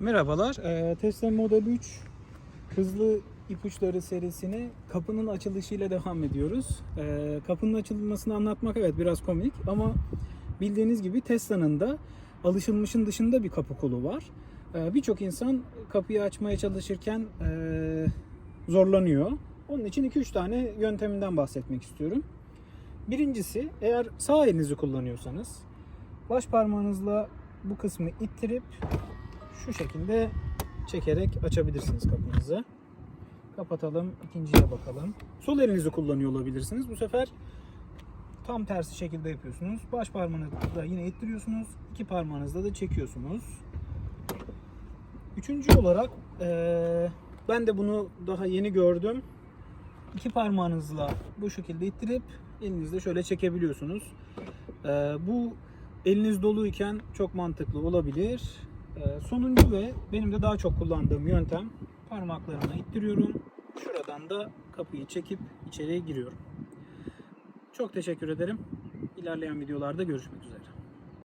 Merhabalar. Ee, Tesla Model 3 hızlı ipuçları serisine kapının açılışıyla devam ediyoruz. Ee, kapının açılmasını anlatmak evet biraz komik ama bildiğiniz gibi Tesla'nın da alışılmışın dışında bir kapı kolu var. Ee, Birçok insan kapıyı açmaya çalışırken ee, zorlanıyor. Onun için 2-3 tane yönteminden bahsetmek istiyorum. Birincisi eğer sağ elinizi kullanıyorsanız baş parmağınızla bu kısmı ittirip şu şekilde çekerek açabilirsiniz kapınızı. Kapatalım. ikinciye bakalım. Sol elinizi kullanıyor olabilirsiniz. Bu sefer tam tersi şekilde yapıyorsunuz. Baş parmağınızla yine ittiriyorsunuz. iki parmağınızla da çekiyorsunuz. Üçüncü olarak eee, ben de bunu daha yeni gördüm. İki parmağınızla bu şekilde ittirip elinizle şöyle çekebiliyorsunuz. Eee, bu eliniz doluyken çok mantıklı olabilir. Ee, sonuncu ve benim de daha çok kullandığım yöntem parmaklarımla ittiriyorum. Şuradan da kapıyı çekip içeriye giriyorum. Çok teşekkür ederim. İlerleyen videolarda görüşmek üzere.